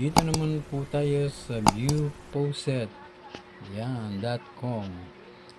Dito naman po tayo sa viewposet. Yan, .com.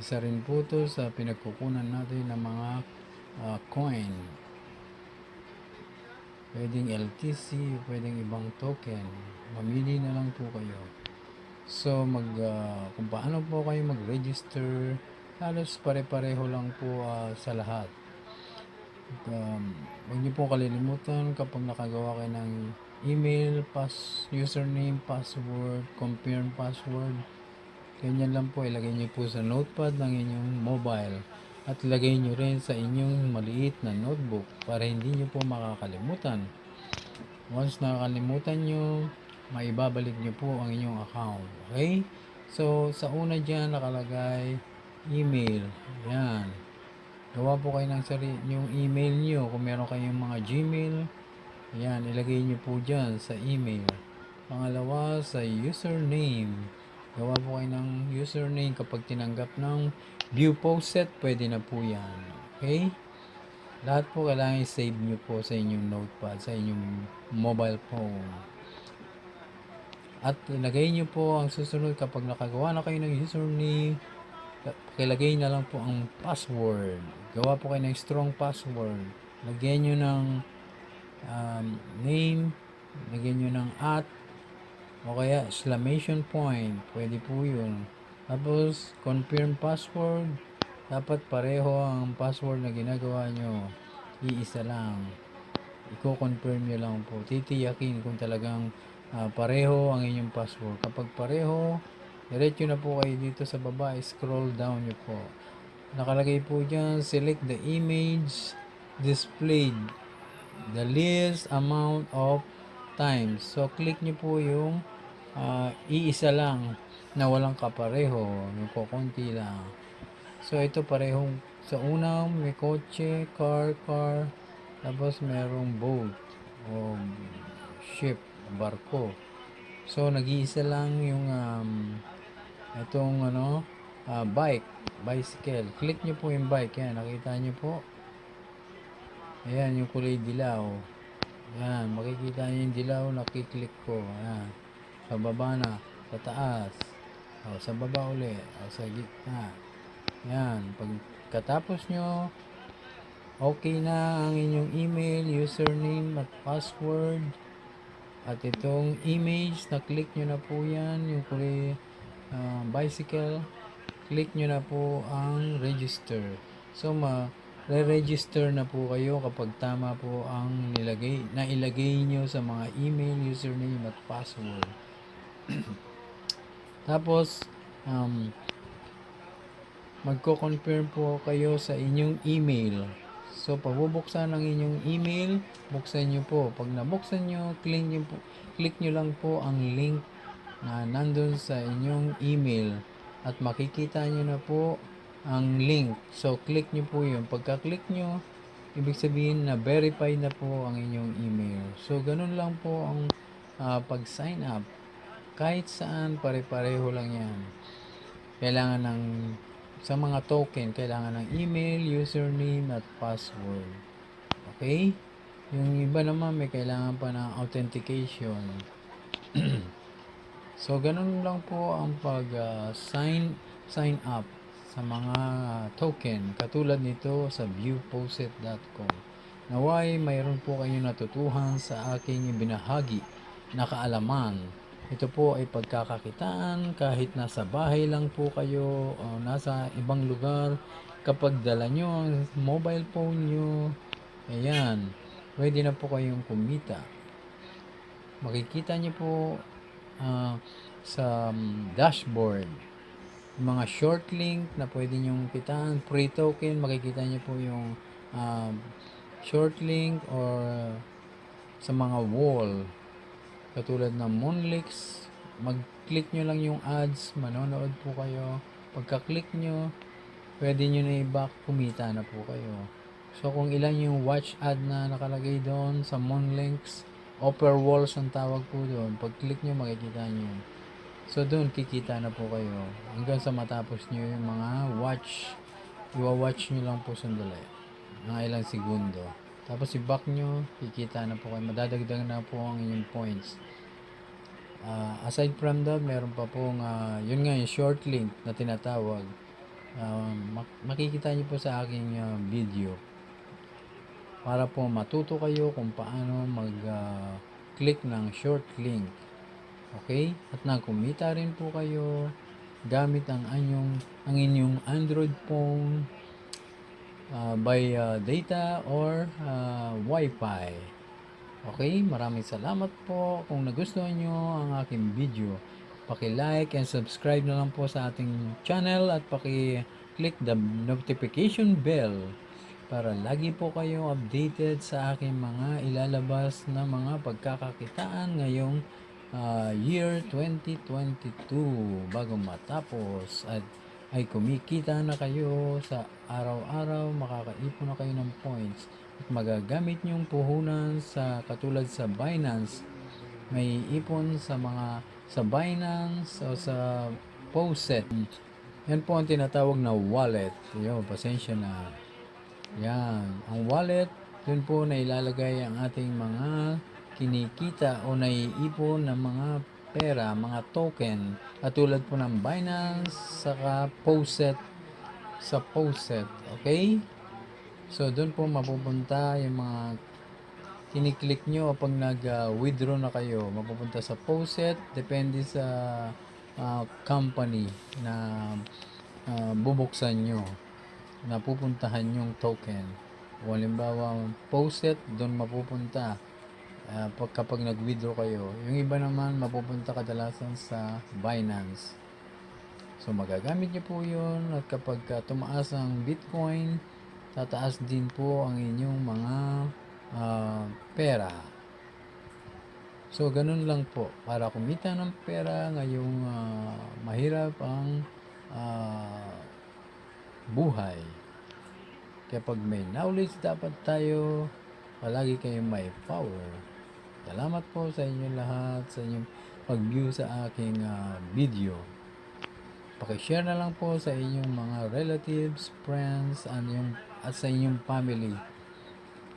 Isa rin po to sa pinagkukunan natin ng mga ah, coin. Pwedeng LTC, pwedeng ibang token. Mamili na lang po kayo. So, mag, ah, kung paano po kayo mag-register, halos pare-pareho lang po ah, sa lahat. At, um, huwag niyo po kalilimutan kapag nakagawa kayo ng email, pass, username, password, confirm password. Ganyan lang po, ilagay niyo po sa notepad ng inyong mobile at lagay niyo rin sa inyong maliit na notebook para hindi niyo po makakalimutan. Once nakakalimutan niyo, maibabalik niyo po ang inyong account. Okay? So, sa una dyan nakalagay email. Yan. Gawa po kayo ng sarili yung email niyo. Kung meron kayong mga Gmail, yan, ilagay niyo po dyan sa email. Pangalawa, sa username. Gawa po kayo ng username kapag tinanggap ng view post set, pwede na po yan. Okay? Lahat po kailangan i-save nyo po sa inyong notepad, sa inyong mobile phone. At ilagay nyo po ang susunod kapag nakagawa na kayo ng username, pakilagay na lang po ang password. Gawa po kayo ng strong password. Lagyan nyo ng um, name, lagyan nyo ng at, o kaya exclamation point. Pwede po yun. Tapos, confirm password. Dapat pareho ang password na ginagawa nyo. Iisa lang. Iko-confirm nyo lang po. Titiyakin kung talagang ah, pareho ang inyong password. Kapag pareho, diretso na po kayo dito sa baba. Scroll down nyo po. Nakalagay po dyan, select the image displayed. The least amount of times. So, click nyo po yung ah, iisa lang na walang kapareho. Yung kukunti lang. So, ito parehong sa unang may kotse, car, car. Tapos merong boat o ship, barko. So, nag-iisa lang yung um, itong ano, ah, bike, bicycle. Click nyo po yung bike. Yan, nakita nyo po. Ayan, yung kulay dilaw. Ayan, makikita nyo yung dilaw, nakiklik ko. Ayan. Sa baba na, sa taas. O, sa baba uli. O, sa gitna. Ayan, pagkatapos nyo, okay na ang inyong email, username at password. At itong image, na-click nyo na po yan, yung kulay ah, bicycle. Click nyo na po ang register. So, ma re-register na po kayo kapag tama po ang nilagay, na ilagay nyo sa mga email, username at password. Tapos, um, magko-confirm po kayo sa inyong email. So, pag bubuksan ang inyong email, buksan nyo po. Pag nabuksan nyo, click nyo, po, click nyo lang po ang link na nandun sa inyong email. At makikita nyo na po ang link. So, click nyo po yun. Pagka-click nyo, ibig sabihin na verified na po ang inyong email. So, ganun lang po ang ah, pag-sign up. Kahit saan, pare-pareho lang yan. Kailangan ng sa mga token, kailangan ng email, username, at password. Okay? Yung iba naman may kailangan pa ng authentication. so, ganun lang po ang pag ah, sign sign up sa mga token katulad nito sa viewposet.com. Naway mayroon po kayong natutuhan sa aking ibinahagi na kaalaman. Ito po ay pagkakakitaan kahit nasa bahay lang po kayo o nasa ibang lugar. Kapag dala nyo ang mobile phone nyo, ayan, pwede na po kayong kumita. Makikita nyo po ah, sa um, dashboard mga short link na pwede nyong kitaan, free token, makikita nyo po yung um, short link or sa mga wall. Katulad ng Moonlix mag-click nyo lang yung ads manonood po kayo. Pagka-click nyo pwede nyo na i-back kumita na po kayo. So kung ilan yung watch ad na nakalagay doon sa Moonlinks upper walls ang tawag po doon. Pag-click nyo makikita nyo. So doon kikita na po kayo hanggang sa matapos nyo yung mga watch. Iwa-watch nyo lang po sandali. Mga ilang segundo. Tapos i-back nyo, kikita na po kayo. Madadagdag na po ang inyong points. Ah, aside from that, meron pa pong, ah, yun nga, yung short link na tinatawag. Ah, mak- makikita niyo po sa aking ah, video para po matuto kayo kung paano mag-click ng short link. Okay? At nakumita rin po kayo gamit ang anyong ang inyong Android phone ah, by ah, data or ah, Wi-Fi. Okay, maraming salamat po. Kung nagustuhan nyo ang aking video, paki-like and subscribe na lang po sa ating channel at paki-click the notification bell para lagi po kayo updated sa aking mga ilalabas na mga pagkakakitaan ngayong ah, year 2022 bago matapos at ay kumikita na kayo sa araw-araw makakaipon na kayo ng points at magagamit yung puhunan sa katulad sa Binance. May ipon sa mga sa Binance o sa Poset. Yan po ang tinatawag na wallet. Yun pasensya na. Yan ang wallet dun po na ilalagay ang ating mga kinikita o naiipon ng mga pera, mga token katulad po ng Binance saka Poset sa Poset okay? So doon po mapupunta yung mga kiniklik nyo pag nag-withdraw na kayo. Mapupunta sa Poset depende sa ah, company na ah, bubuksan nyo na pupuntahan yung token. O halimbawa Poset doon mapupunta Ah, pag kapag nag-withdraw kayo. Yung iba naman mapupunta kadalasan sa Binance. So magagamit niyo po yun at kapag ah, tumaas ang Bitcoin, tataas din po ang inyong mga ah, pera. So ganun lang po para kumita ng pera ngayong ah, mahirap ang ah, buhay. Kapag may knowledge dapat tayo, palagi kayong may power. Salamat po sa inyo lahat sa inyong pag-view sa aking ah, video. Pakishare na lang po sa inyong mga relatives, friends, and yung, at sa inyong family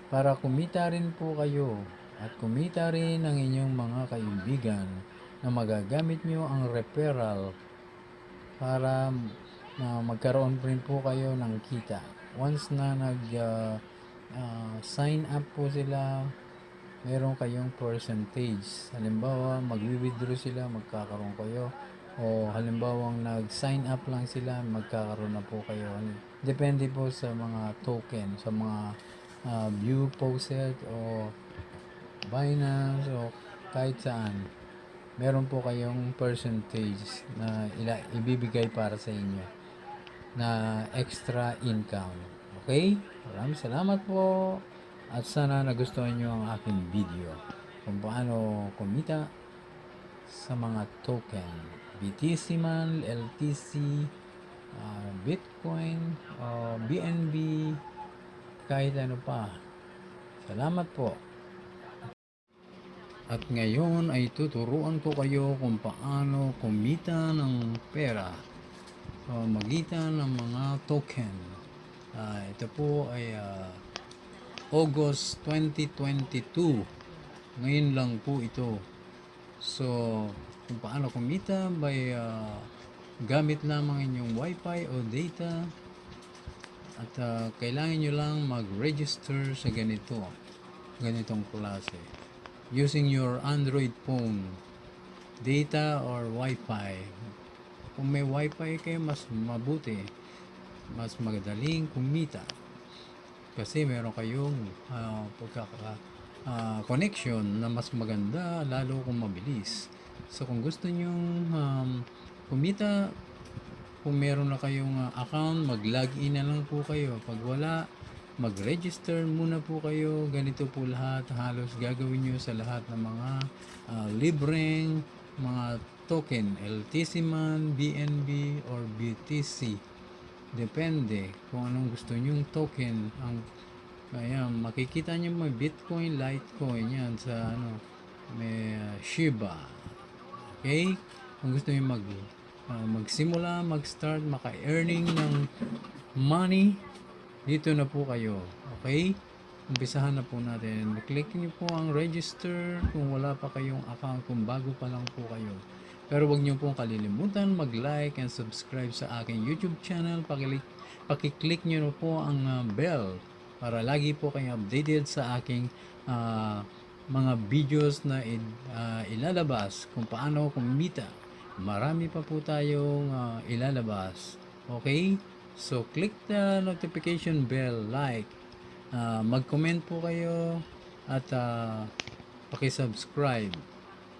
para kumita rin po kayo at kumita rin ang inyong mga kaibigan na magagamit nyo ang referral para na magkaroon rin po kayo ng kita. Once na nag ah, ah, sign up po sila, meron kayong percentage. Halimbawa, mag-withdraw sila, magkakaroon kayo. O halimbawa, nag-sign up lang sila, magkakaroon na po kayo. Depende po sa mga token, sa mga ah, view posted o Binance o kahit saan. Meron po kayong percentage na ila, ibibigay para sa inyo na extra income. Okay? Maraming salamat po. At sana nagustuhan nyo ang aking video kung paano kumita sa mga token. BTC man, LTC, ah, Bitcoin, o BNB, kahit ano pa. Salamat po. At ngayon ay tuturuan ko kayo kung paano kumita ng pera sa magitan ng mga token. Ah, ito po ay ah, August 2022. Ngayon lang po ito. So, kung paano kumita by ah, gamit lamang inyong wifi o data at ah, kailangan nyo lang mag-register sa ganito ganitong klase using your Android phone data or wifi kung may wifi kayo mas mabuti mas magadaling kumita kasi meron kayong ah, pagkaka ah, connection na mas maganda lalo kung mabilis. So kung gusto nyo kumita kung meron na kayong ah, account mag-login na lang po kayo. Pag wala mag-register muna po kayo. Ganito po lahat. Halos gagawin nyo sa lahat ng mga ah, libreng mga token LTC man, BNB or BTC depende kung anong gusto nyong token. Ang ayan, makikita nyo may Bitcoin, Litecoin yan sa ano may ah, Shiba. Okay? Kung gusto nyo mag ah, magsimula, mag-start maka-earning ng money dito na po kayo. Okay? Umpisahan na po natin. Click niyo po ang register kung wala pa kayong account, kung bago pa lang po kayo. Pero wag niyo pong kalilimutan mag-like and subscribe sa aking YouTube channel. Pakiclick, pakiclick niyo po ang ah, bell para lagi po kayo updated sa aking ah, mga videos na ah, ilalabas kung paano kumita. Marami pa po tayong ah, ilalabas. Okay? So, click the notification bell, like, Ah, mag-comment po kayo at uh, paki-subscribe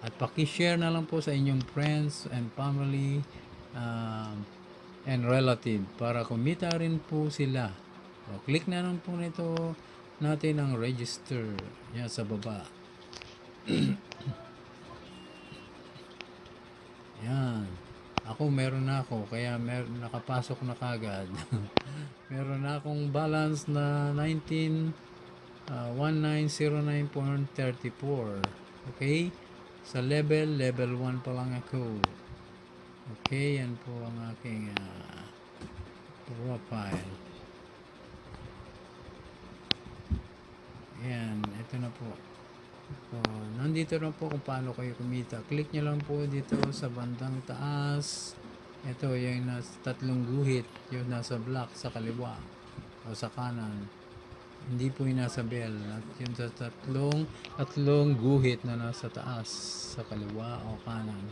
at paki-share na lang po sa inyong friends and family um, and relative para kumita rin po sila. So, click na lang po nito natin ang register yan sa baba. yan. Ako meron na ako kaya mer nakapasok na kagad. meron na akong balance na 19 ah, 1909.34. Okay? Sa level, level 1 pa lang ako. Okay, yan po ang aking ah, profile. Yan, ito na po. So, nandito na po kung paano kayo kumita. Click nyo lang po dito sa bandang taas. Ito, yung nasa tatlong guhit, yung nasa block sa kaliwa o sa kanan. Hindi po yung nasa bell. At yung sa tatlong, tatlong guhit na nasa taas sa kaliwa o kanan.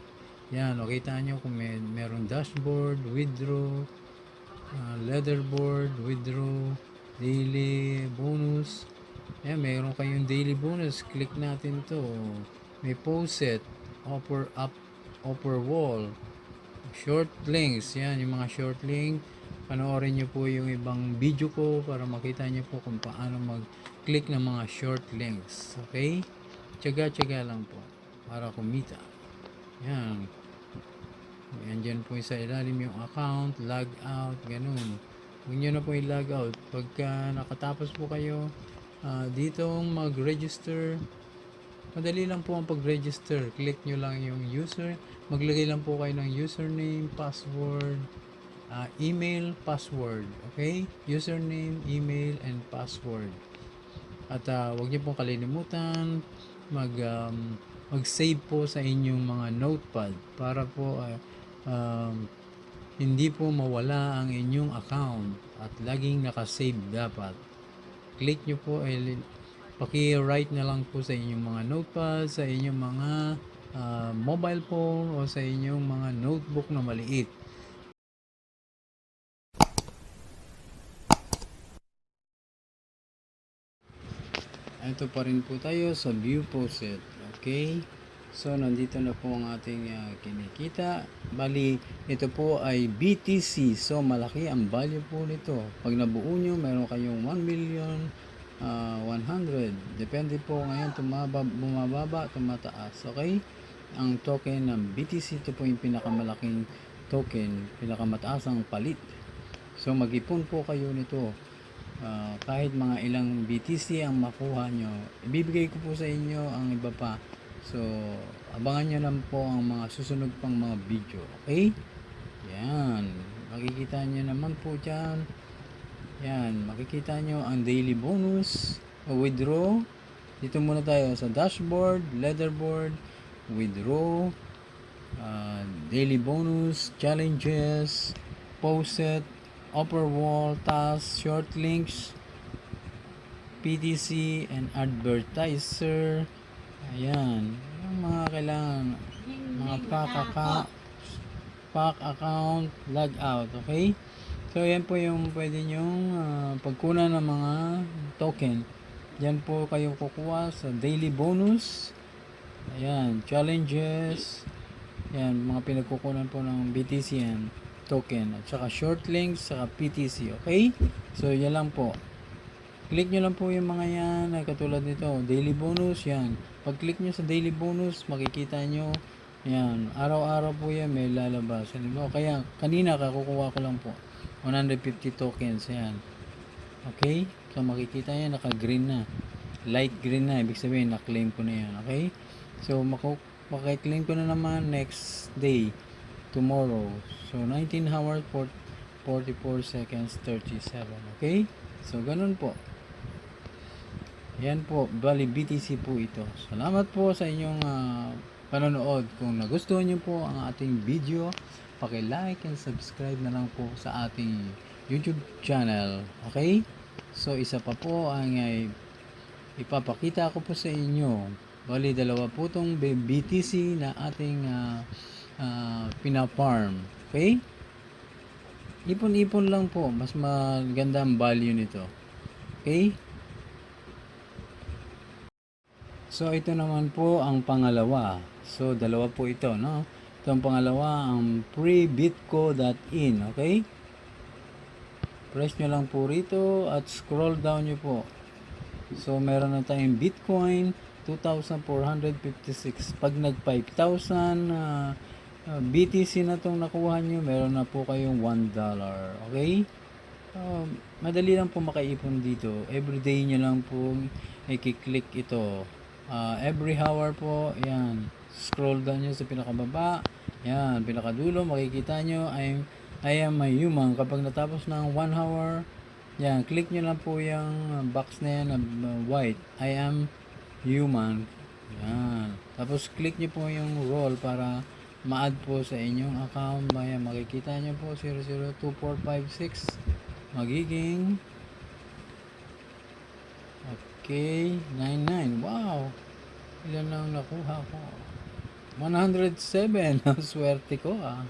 Yan, o kita nyo kung may, meron dashboard, withdraw, uh, leaderboard, withdraw, daily bonus. Yan, mayroon kayong daily bonus. Click natin to. May poset, upper up, upper wall, short links. Yan, yung mga short link. Panoorin nyo po yung ibang video ko para makita nyo po kung paano mag-click ng mga short links. Okay? Tsaga-tsaga lang po para kumita. Yan. Yan dyan po sa ilalim yung account, log out, ganun. Huwag nyo na po i-log out. Pagka nakatapos po kayo, ah, ditong mag-register, madali lang po ang pag-register. Click nyo lang yung user. Maglagay lang po kayo ng username, password, ah, email, password. Okay? Username, email, and password. At ah, huwag niyo pong kalilimutan mag um, mag-save po sa inyong mga notepad para po ah, um, hindi po mawala ang inyong account at laging nakasave dapat. Click nyo po ay paki-write na lang po sa inyong mga notepad, sa inyong mga ah, mobile phone o sa inyong mga notebook na maliit. Ito pa rin po tayo sa view poset. Okay? So, nandito na po ang ating ah, kinikita. Bali, ito po ay BTC. So, malaki ang value po nito. Pag nabuo nyo, meron kayong 1 million ah, 100. Depende po ngayon, tumaba, bumababa, tumataas. Okay? Ang token ng BTC, ito po yung pinakamalaking token, pinakamataas ang palit. So, mag-ipon po kayo nito. Ah, kahit mga ilang BTC ang makuha nyo, ibibigay ko po sa inyo ang iba pa. So, abangan nyo lang po ang mga susunod pang mga video. Okay? Yan. Makikita nyo naman po dyan. Yan. Makikita nyo ang daily bonus. Withdraw. Dito muna tayo sa dashboard, leaderboard, withdraw, uh, daily bonus, challenges, post-it, upper wall, tasks, short links, PTC, and advertiser. Ayan. Yung mga kailangan, mga pack account, pack account, log out. Okay? So, yan po yung pwede nyong ah, pagkunan ng mga token. Yan po kayo kukuha sa daily bonus. Ayan, challenges. Yan, mga pinagkukunan po ng BTC yan, token. At saka short links, saka PTC. Okay? So, yan lang po. Click nyo lang po yung mga yan, ay katulad nito, daily bonus, yan. Pag click nyo sa daily bonus, makikita nyo, yan, araw-araw po yan, may lalabas. Halimbawa, kaya kanina kakukuha ko lang po, 150 tokens, yan. Okay? So, makikita yan, naka-green na. Light green na, ibig sabihin, na-claim ko na yan. Okay? So, maku makiklaim ko na naman next day, tomorrow. So, 19 hours, 44 seconds, 37. Okay? So, ganun po. Yan po, bali BTC po ito. Salamat po sa inyong ah, panonood. Kung nagustuhan niyo po ang ating video, paki-like and subscribe na lang po sa ating YouTube channel. Okay? So, isa pa po ang ay ipapakita ko po sa inyo. Bali, dalawa po itong BTC na ating ah, ah, pina-farm. Okay? Ipon-ipon lang po. Mas maganda ang value nito. Okay? So, ito naman po ang pangalawa. So, dalawa po ito, no? Ito ang pangalawa, ang prebitco.in, okay? Press nyo lang po rito at scroll down nyo po. So, meron na tayong Bitcoin, 2,456. Pag nag 5,000 ah, ah, BTC na itong nakuha nyo, meron na po kayong $1. Okay? Um, madali lang po makaipon dito. Every day nyo lang po i-click ito. Ah, every hour po, yan. Scroll down nyo sa pinakababa. Yan, pinakadulo, makikita nyo, I'm, I am a human. Kapag natapos ng 1 hour, yan, click nyo lang po yung box na yan na uh, white. I am human. Yan. Tapos click nyo po yung roll para ma-add po sa inyong account. Maya, makikita nyo po 002456 magiging Okay, 99. Wow. Ilan lang nakuha ko? 107. Ang Swerte ko ah.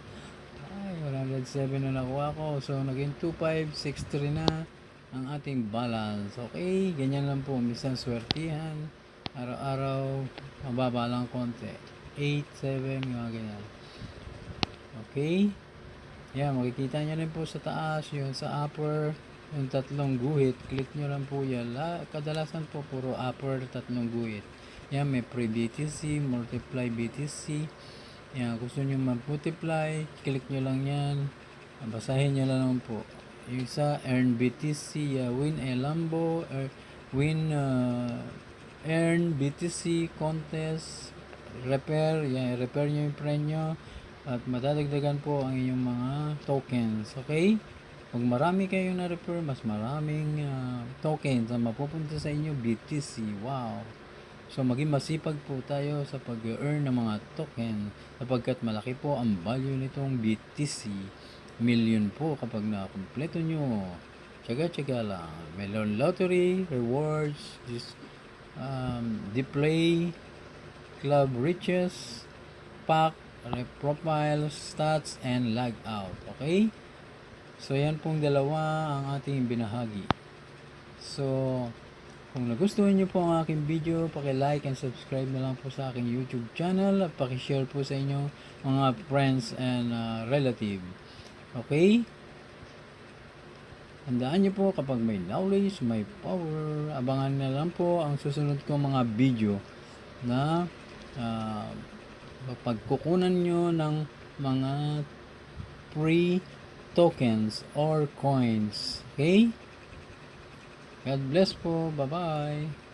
Ay, 107 na nakuha ko. So, naging 2563 na ang ating balance. Okay, ganyan lang po. Minsan swertihan. Araw-araw, mababa lang konti. 8, 7, mga ganyan. Okay. Yan, makikita nyo rin po sa taas, yung sa upper, yung tatlong guhit, click nyo lang po yan. La, kadalasan po puro upper, tatlong guhit. Yan, may pre-BTC, multiply BTC. Yan, gusto nyo mag-multiply, click nyo lang yan. Basahin nyo lang po. Yung isa, earn BTC, uh, win a Lambo, er, win, uh, earn BTC contest, repair, yan, repair nyo yung premyo, at madadagdagan po ang inyong mga tokens, okay? Pag marami kayo na refer, mas maraming ah, tokens na mapupunta sa inyo BTC. Wow! So maging masipag po tayo sa pag-earn ng mga token sapagkat malaki po ang value nitong BTC. Million po kapag na-kompleto nyo. Tsaga-tsaga lang. Melon Lottery, rewards, this, um, display, club riches, pack, re- profile, stats, and log out. Okay? So, yan pong dalawa ang ating binahagi. So, kung nagustuhan nyo po ang aking video, paki-like and subscribe na lang po sa aking YouTube channel at paki-share po sa inyo mga friends and uh, relative. Okay? Tandaan nyo po kapag may knowledge, may power. Abangan na lang po ang susunod kong mga video na uh, pagkukunan nyo ng mga free tokens or coins. Okay? God bless po. Bye-bye.